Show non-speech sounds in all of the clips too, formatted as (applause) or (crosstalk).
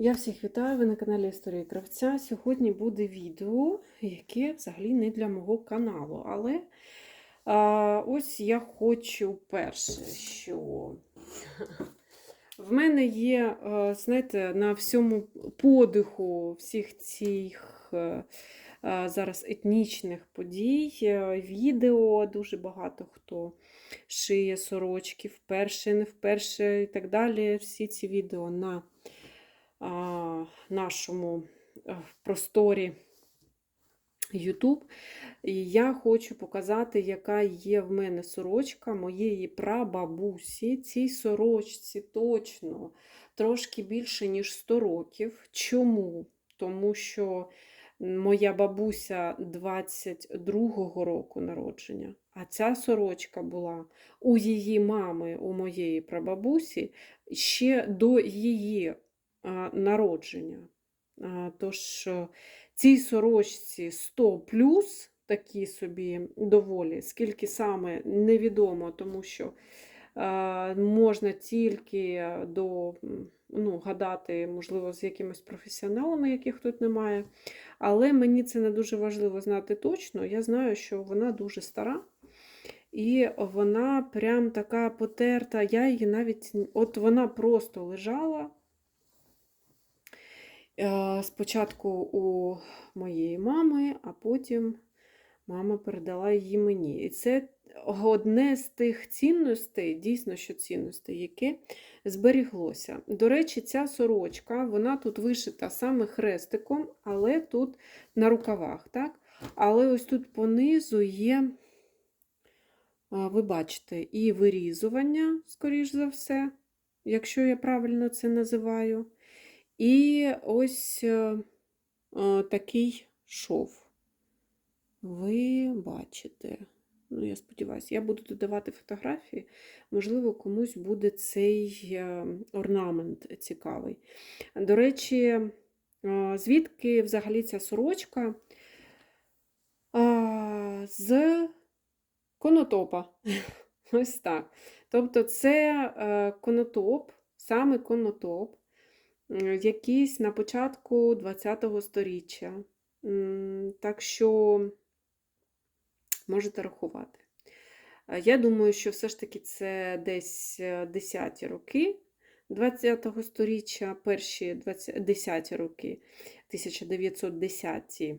Я всіх вітаю, ви на каналі Історії Кравця. Сьогодні буде відео, яке взагалі не для мого каналу. Але а, ось я хочу перше, що в мене є, а, знаєте, на всьому подиху всіх цих а, а, зараз етнічних подій, е, відео, дуже багато хто шиє сорочки вперше, не вперше і так далі. Всі ці відео на нашому е, просторі YouTube. І я хочу показати, яка є в мене сорочка моєї прабабусі. Цій сорочці точно трошки більше, ніж 100 років. Чому? Тому що моя бабуся 22-го року народження, а ця сорочка була у її мами, у моєї прабабусі, ще до її народження. Тож цій сорочці 100 плюс, такі собі доволі, скільки саме невідомо, тому що можна тільки до, ну, гадати, можливо, з якимись професіоналами, яких тут немає. Але мені це не дуже важливо знати точно. Я знаю, що вона дуже стара. І вона прям така потерта. Я її навіть, от вона просто лежала. Е, Спочатку у моєї мами, а потім мама передала її мені. І це одне з тих цінностей, дійсно, що цінностей, яке зберіглося. До речі, ця сорочка, вона тут вишита саме хрестиком, але тут на рукавах. так? Але ось тут понизу є, ви бачите, і вирізування, скоріш за все, якщо я правильно це називаю. І ось е, е, такий шов. Ви бачите. Ну, я сподіваюся, я буду додавати фотографії. Можливо, комусь буде цей е, орнамент цікавий. До речі, звідки взагалі ця сорочка? З конотопа. (laughs) Ось так. Тобто, це конотоп, саме конотоп, м, якийсь на початку ХХ століття. Так що можете рахувати. Е, Я думаю, що все ж таки це десь е, 10-ті роки ХХ століття, перші 20, 10-ті роки, 1910-ті.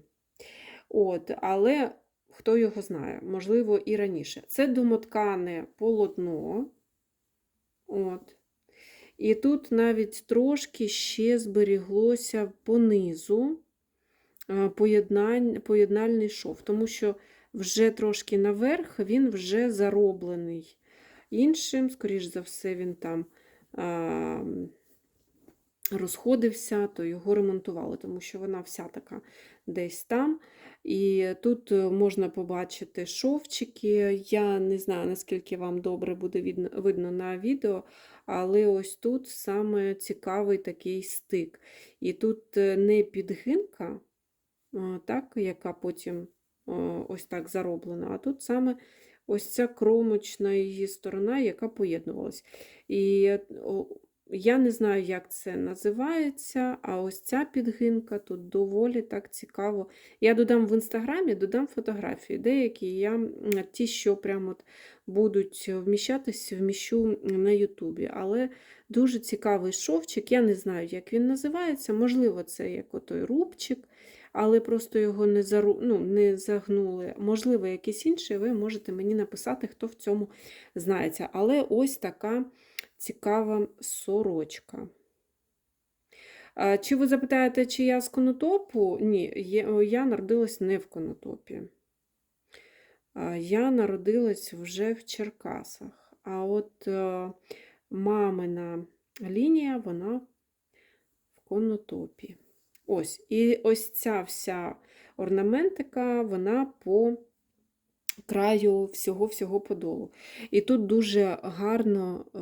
От, але хто його знає, можливо, і раніше. Це домоткане полотно. От. І тут навіть трошки ще зберіглося понизу е, поєднальний шов, тому що вже трошки наверх він вже зароблений іншим, скоріш за все, він там а, розходився, то його ремонтували, тому що вона вся така десь там. І тут е, можна побачити шовчики. Я не знаю, наскільки вам добре буде видно, на відео, але ось тут саме цікавий такий стик. І тут е, не підгинка, так, яка потім ось так зароблена, а тут саме ось ця кромочна її сторона, яка поєднувалась. І я не знаю, як це називається, а ось ця підгинка тут доволі так цікаво. Я додам в інстаграмі, додам фотографії. Деякі я ті, що прямо от будуть вміщатись, вміщу на Ютубі. Але дуже цікавий шовчик. Я не знаю, як він називається. Можливо, це як отой рубчик, але просто його не, зару... ну, не загнули. Можливо, якийсь інший, ви можете мені написати, хто в цьому знається. Але ось така цікава сорочка. Чи ви запитаєте, чи я з конотопу? Ні, я народилась не в конотопі. Я народилась вже в Черкасах. А от е, мамина лінія, вона в конотопі. Ось, і ось ця вся орнаментика, вона по краю всього-всього подолу. І тут дуже гарно е,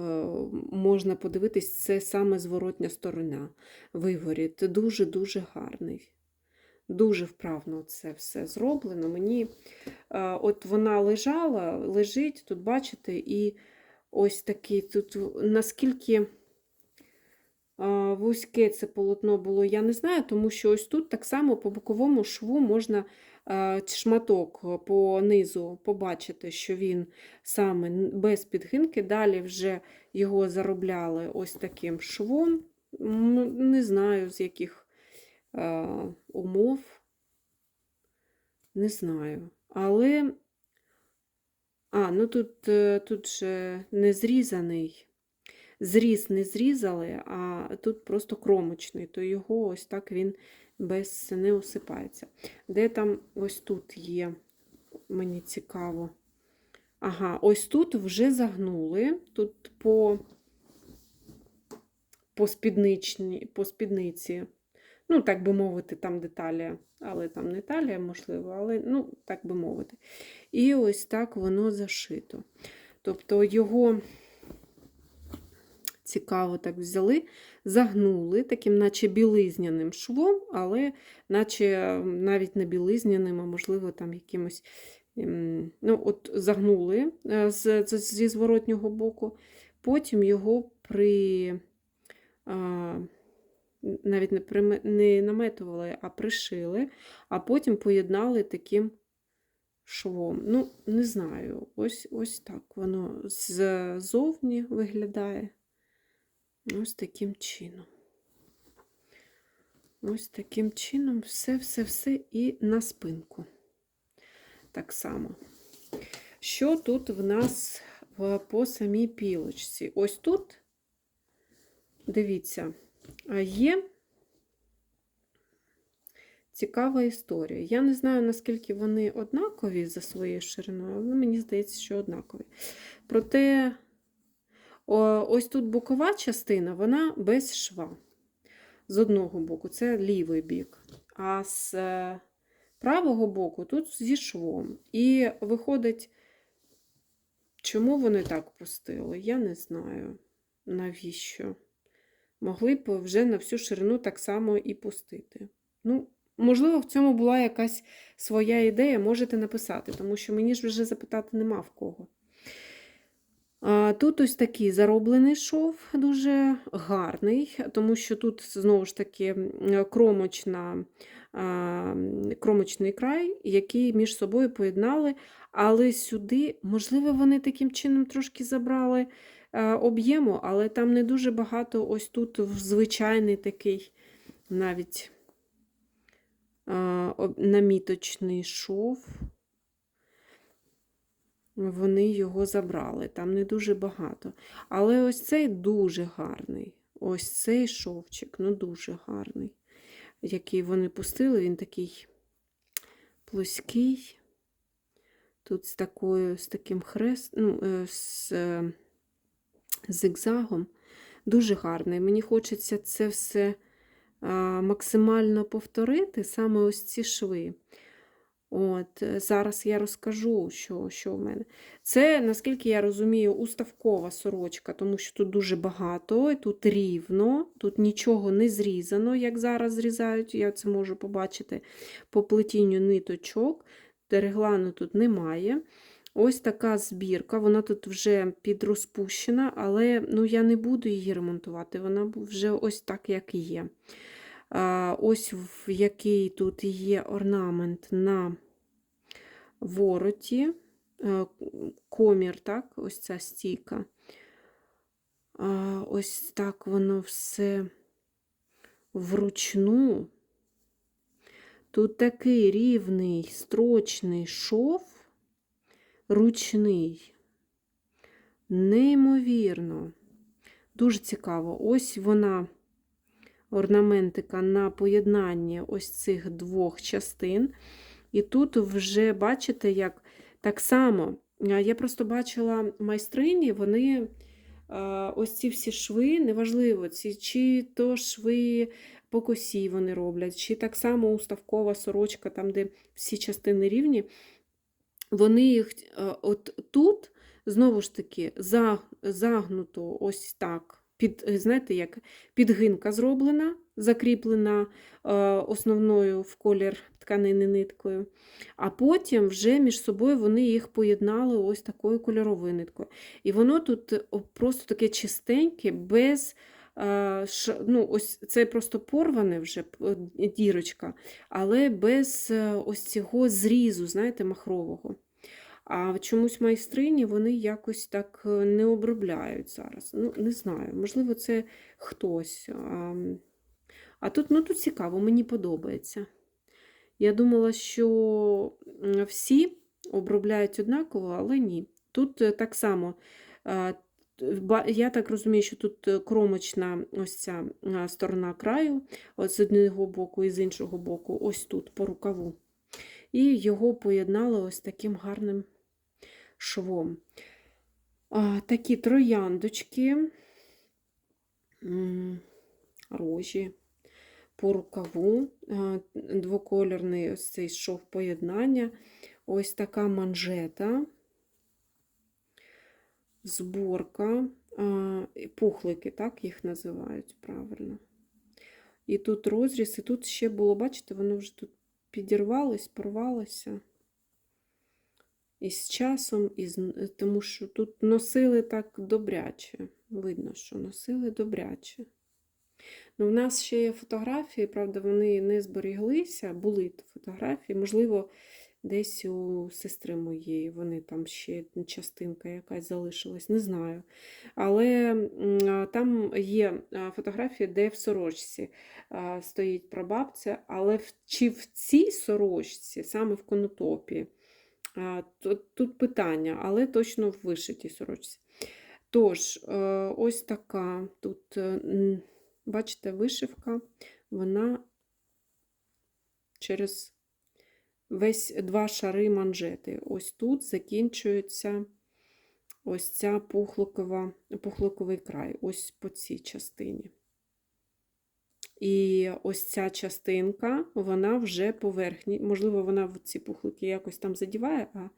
можна подивитись, це саме зворотня сторона. Виворіт дуже-дуже гарний. Дуже вправно це все зроблено. Мені е, от вона лежала, лежить, тут бачите, і ось такий тут наскільки вузьке це полотно було, я не знаю, тому що ось тут так само по боковому шву можна шматок по низу побачити, що він саме без підгинки. Далі вже його заробляли ось таким швом. Не знаю, з яких умов. Не знаю. Але. А, ну тут, е, тут же не зрізаний. Зріз не зрізали, а тут просто кромочний, то його ось так він без не осипається. Де там ось тут є, мені цікаво. Ага, ось тут вже загнули. Тут по, по, по спідниці. Ну, так би мовити, там деталі, але там не талія, можливо, але, ну, так би мовити. І ось так воно зашито. Тобто його цікаво так взяли, загнули таким, наче білизняним швом, але наче навіть не білизняним, а можливо, там якимось. ем, Ну, от загнули е, з, зі зворотнього боку, потім його при. Навіть не, приме- не наметували, а пришили, а потім поєднали таким швом. Ну, не знаю, ось, ось так воно ззовні виглядає. Ось таким чином. Ось таким чином все-все-все і на спинку. Так само. Що тут в нас по самій пілочці? Ось тут, дивіться, є цікава історія. Я не знаю, наскільки вони однакові за своєю шириною, але мені здається, що однакові. Проте, ось тут бокова частина, вона без шва. З одного боку, це лівий бік. А з е, правого боку тут зі швом. І виходить, чому вони так пустили? Я не знаю, навіщо. Могли б вже на всю ширину так само і пустити. Ну, можливо, в цьому була якась своя ідея, можете написати, тому що мені ж вже запитати нема в кого. Тут ось такий зароблений шов, дуже гарний, тому що тут знову ж таки кромочна, кромочний край, який між собою поєднали, але сюди, можливо, вони таким чином трошки забрали об'єму, але там не дуже багато ось тут звичайний такий навіть наміточний шов. Вони його забрали, там не дуже багато. Але ось цей дуже гарний. Ось цей шовчик, ну дуже гарний. Який вони пустили, він такий плоский. Тут з такою, з таким хрест, ну, е, з е, зигзагом. Дуже гарний. Мені хочеться це все максимально повторити, саме ось ці шви. От, е, зараз я розкажу, що, що в мене. Це, наскільки я розумію, уставкова сорочка, тому що тут дуже багато, і тут рівно, тут нічого не зрізано, як зараз зрізають, я це можу побачити по плетінню ниточок. Реглану тут немає. Ось така збірка, вона тут вже підрозпущена, але ну, я не буду її ремонтувати, вона вже ось так, як є. Ось який тут є орнамент на вороті, е, комір, так, ось ця стійка. Ось так воно все вручну. Тут такий рівний строчний шов, ручний. Неймовірно. Дуже цікаво. Ось вона, орнаментика на поєднанні ось цих двох частин. І тут вже бачите, як так само. Я просто бачила майстрині, вони ось ці всі шви, неважливо, ці, чи то шви по косі вони роблять, чи так само уставкова сорочка, там, де всі частини рівні. Вони їх от тут, знову ж таки, загнуто ось так. Під, е, знаєте, як підгинка зроблена, закріплена е, основною в колір тканини ниткою. А потім вже між собою вони їх поєднали ось такою кольоровою ниткою. І воно тут е, просто таке чистеньке, без ну, ось це просто порване вже дірочка, але без ось цього зрізу, знаєте, махрового. А чомусь майстрині вони якось так е, не обробляють зараз. Ну, не знаю, можливо, це хтось. А, а тут, ну, тут цікаво, мені подобається. Я думала, що всі обробляють однаково, але ні. Тут е, так само. е, Я так розумію, що тут кромочна ось ця сторона краю, от з одного боку і з іншого боку, ось тут по рукаву. І його поєднали ось таким гарним швом. А, такі трояндочки, рожі по рукаву, а, двокольорний ось цей шов поєднання, ось така манжета, зборка, пухлики, так їх називають правильно. І тут розріз, і тут ще було, бачите, воно вже тут підірвалось, порвалося. І з часом, і з... тому що тут носили так добряче. Видно, що носили добряче. Ну, в нас ще є фотографії, правда, вони не зберіглися, були фотографії, можливо, десь у сестри моєї, вони там ще частинка якась залишилась, не знаю. Але там є фотографії, де в сорочці стоїть прабабця, але в, чи в цій сорочці, саме в конотопі, тут, тут питання, але точно в вишитій сорочці. Тож, е, ось така тут, е, бачите, вишивка, вона через весь два шари манжети. Ось тут закінчується ось ця пухликова, пухликовий край, ось по цій частині. І ось ця частинка, вона вже поверхні. Можливо, вона в ці пухлики якось там задіває, а,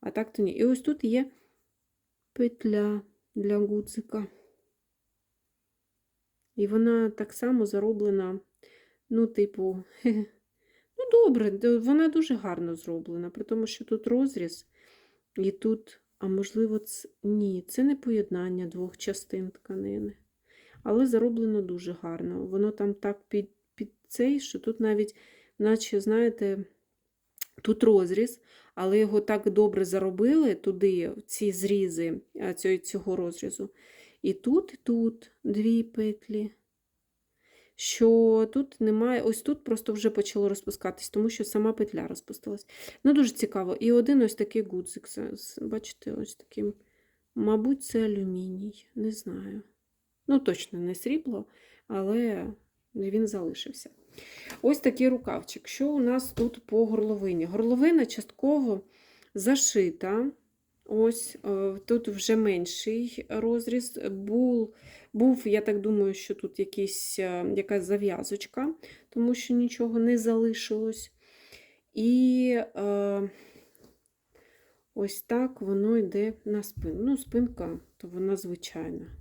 а так то ні. І ось тут є петля для гудзика. І вона так само зароблена, ну, типу, (laughs) ну, добре, вона дуже гарно зроблена, при тому, що тут розріз, і тут, а можливо, це... ні, це не поєднання двох частин тканини. Але зароблено дуже гарно. Воно там так під, під цей, що тут навіть, наче, знаєте, тут розріз, але його так добре заробили туди, ці зрізи цього, цього розрізу. І тут, і тут дві петлі. Що тут немає, ось тут просто вже почало розпускатись, тому що сама петля розпустилась. Ну, дуже цікаво. І один ось такий гудзик. Бачите, ось таким. Мабуть, це алюміній, не знаю. Ну, точно не срібло, але він залишився. Ось такий рукавчик. Що у нас тут по горловині? Горловина частково зашита. Ось е, тут вже менший розріз. Був, був, я так думаю, що тут якийсь, е, якась зав'язочка, тому що нічого не залишилось. І е, ось так воно йде на спину. Ну, спинка, то вона звичайна.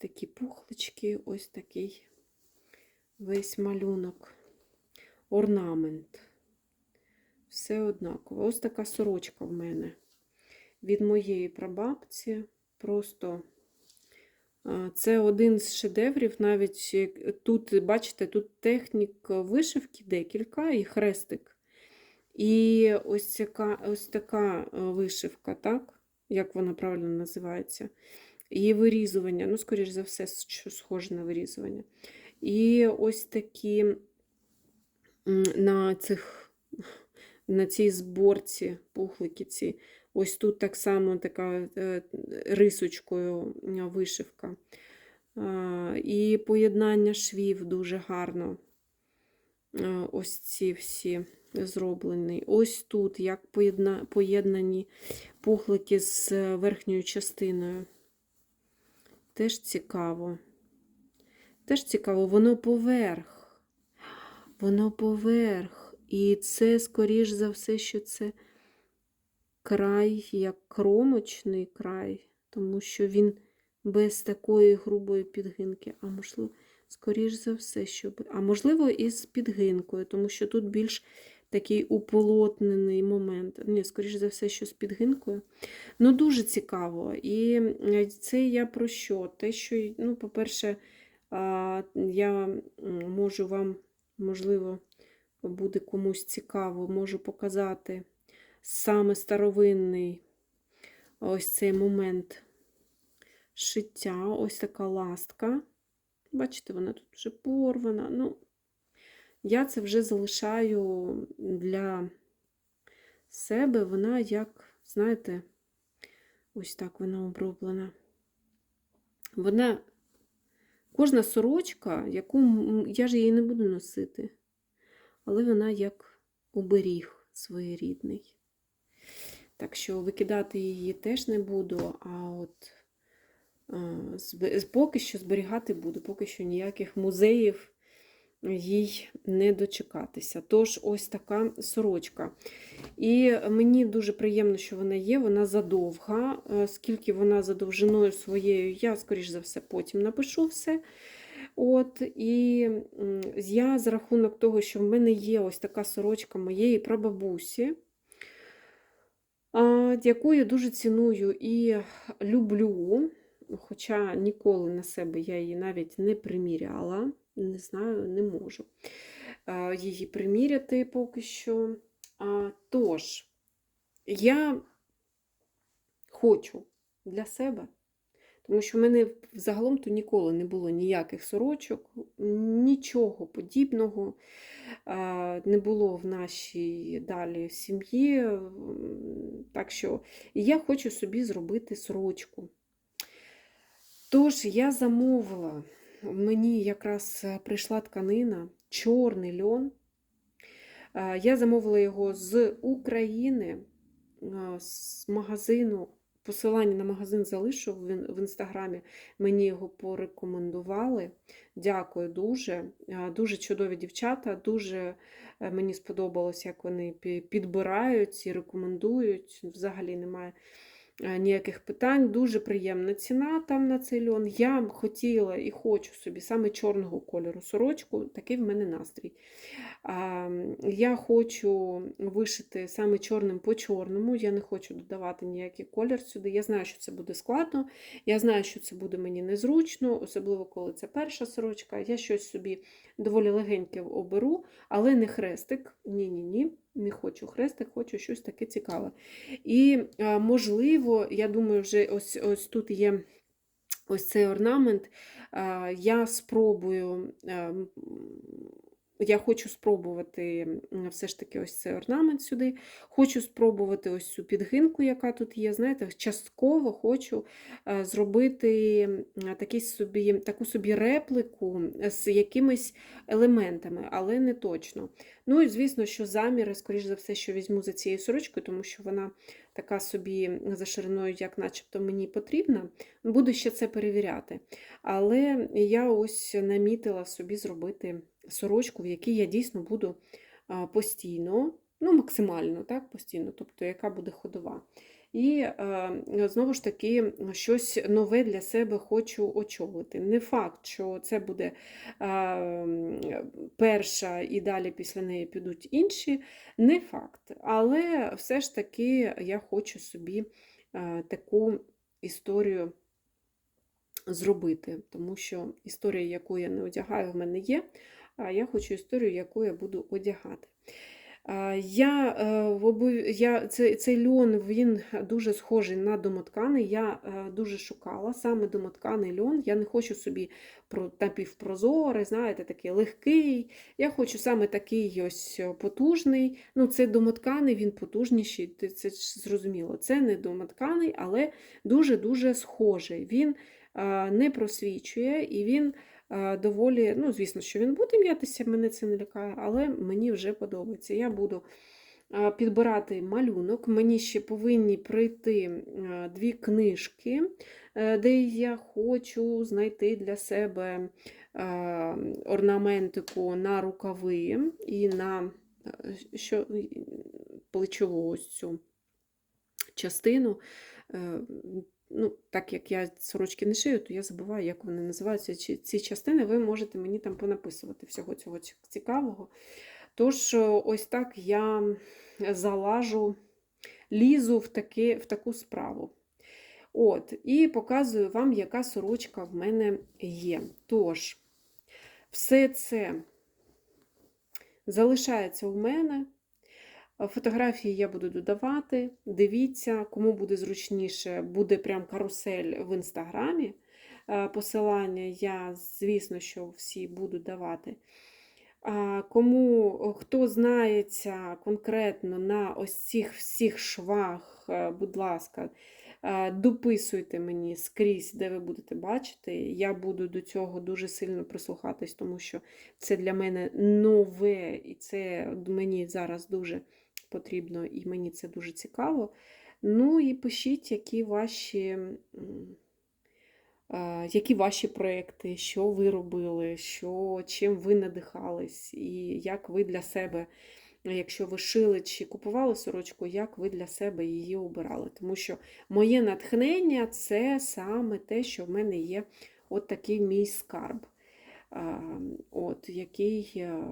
Такі пухлички, ось такий весь малюнок, орнамент. Все однаково. Ось така сорочка в мене від моєї прабабці. Просто це один з шедеврів. Навіть е, тут, бачите, тут технік вишивки декілька і хрестик. І ось така, ось така е, вишивка, так? Як вона правильно називається? І вирізування, ну, скоріш за все, що схоже на вирізування. І ось такі на цих на цій зборці пухлики ці. Ось тут так само така е, рисочкою вишивка. І поєднання швів дуже гарно. Е, Ось ці всі зроблені. Ось тут як поєдна- поєднані пухлики з верхньою частиною. Теж цікаво. Теж цікаво, воно поверх. Воно поверх. І це, скоріш за все, що це край, як кромочний край, тому що він без такої грубої підгинки, а можливо, скоріш за все, щоб. А можливо, і з підгинкою, тому що тут більш такий уполотнений момент. Ні, скоріш за все, що з підгинкою. Ну, дуже цікаво. І е, це я про що? Те, що, ну, по-перше, я можу вам, можливо, буде комусь цікаво, можу показати саме старовинний ось цей момент шиття, ось така ластка. Бачите, вона тут вже порвана. Ну, я це вже залишаю для себе. Вона як, знаєте, ось так вона оброблена. Вона, кожна сорочка, яку я ж її не буду носити, але вона як оберіг своєрідний. Так що викидати її теж не буду, а от поки що зберігати буду, поки що ніяких музеїв їй не дочекатися. Тож ось така сорочка. І мені дуже приємно, що вона є, вона задовга. Е, Скільки вона за довжиною своєю, я, скоріш за все, потім напишу все. От, І я за рахунок того, що в мене є ось така сорочка моєї прабабусі, а, яку я дуже ціную і люблю, хоча ніколи на себе я її навіть не приміряла, не знаю, не можу її приміряти поки що. Тож, я хочу для себе, тому що в мене взагалом то ніколи не було ніяких сорочок, нічого подібного не було в нашій далі сім'ї. Так що я хочу собі зробити сорочку. Тож я замовила, мені якраз е, прийшла тканина, чорний льон. Е, Я замовила його з України, е, з магазину. Посилання на магазин залишу в інстаграмі. Мені його порекомендували. Дякую дуже. Дуже чудові дівчата. Дуже мені сподобалось, як вони підбирають і рекомендують. Взагалі немає ніяких питань. Дуже приємна ціна там на цей льон. Я хотіла і хочу собі саме чорного кольору сорочку, такий в мене настрій. Я хочу вишити саме чорним по чорному. Я не хочу додавати ніякий колір сюди. Я знаю, що це буде складно. Я знаю, що це буде мені незручно, особливо коли це перша сорочка. Я щось собі доволі легеньке оберу, але не хрестик. Ні-ні ні. Не хочу хрестик, хочу щось таке цікаве. І, можливо, я думаю, вже ось, ось тут є ось цей орнамент. Я спробую. Я хочу спробувати все ж таки ось цей орнамент сюди. Хочу спробувати ось цю підгинку, яка тут є. Знаєте, частково хочу е, зробити такий собі, таку собі реплику з якимись елементами, але не точно. Ну і звісно, що заміри, скоріш за все, що візьму за цією сорочкою, тому що вона така собі за шириною, як начебто мені потрібна. Буду ще це перевіряти. Але я ось намітила собі зробити сорочку, в якій я дійсно буду постійно, ну максимально так, постійно, тобто яка буде ходова. І е, знову ж таки щось нове для себе хочу очолити. Не факт, що це буде е, перша і далі після неї підуть інші, не факт. Але все ж таки я хочу собі е, таку історію зробити, тому що історія, яку я не одягаю, в мене є, а я хочу історію, яку я буду одягати. Я, е, обов- я, цей, цей льон він дуже схожий на домотканий. Я е, дуже шукала саме домотканий льон. Я не хочу собі про напівпрозорий, знаєте, такий легкий. Я хочу саме такий ось потужний. Ну, це домотканий, він потужніший, це зрозуміло. Це не домотканий, але дуже-дуже схожий. Він е, не просвічує і він е, доволі, ну, звісно, що він буде м'ятися, мене це не лякає, але мені вже подобається. Я буду е, підбирати малюнок. Мені ще повинні прийти е, дві книжки, е, де я хочу знайти для себе е, орнаментику на рукави і на е, що, плечову ось цю частину. Ну, так як я сорочки не шию, то я забуваю, як вони називаються ці- частини. Ви можете мені там понаписувати всього цього цікавого. Тож, ось так я залажу, лізу в, таки, в таку справу. От, і показую вам, яка сорочка в мене є. Тож, все це залишається у мене. Фотографії я буду додавати. Дивіться, кому буде зручніше, буде прям карусель в інстаграмі. Е, Посилання я, звісно, що всі буду давати. Кому хто знається конкретно на ось цих всіх швах, е, будь ласка, е, дописуйте мені скрізь, де ви будете бачити. Я буду до цього дуже сильно прислухатись, тому що це для мене нове, і це мені зараз дуже потрібно, і мені це дуже цікаво. Ну і пишіть, які ваші. е, Які ваші проекти, що ви робили, що, чим ви надихались, і як ви для себе, якщо ви шили чи купували сорочку, як ви для себе її обирали. Тому що моє натхнення це саме те, що в мене є от такий мій скарб, от, який е,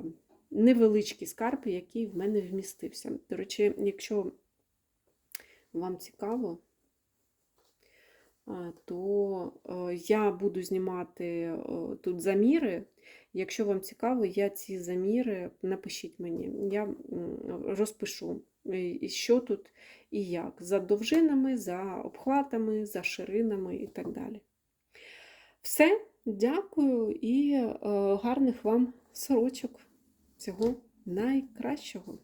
невеличкий скарб, який в мене вмістився. До речі, якщо вам цікаво, то е, я буду знімати е, тут заміри. Якщо вам цікаво, я ці заміри напишіть мені. Я розпишу, е, що тут і як. За довжинами, за обхватами, за ширинами і так далі. Все, дякую і гарних вам сорочок. Всього найкращого.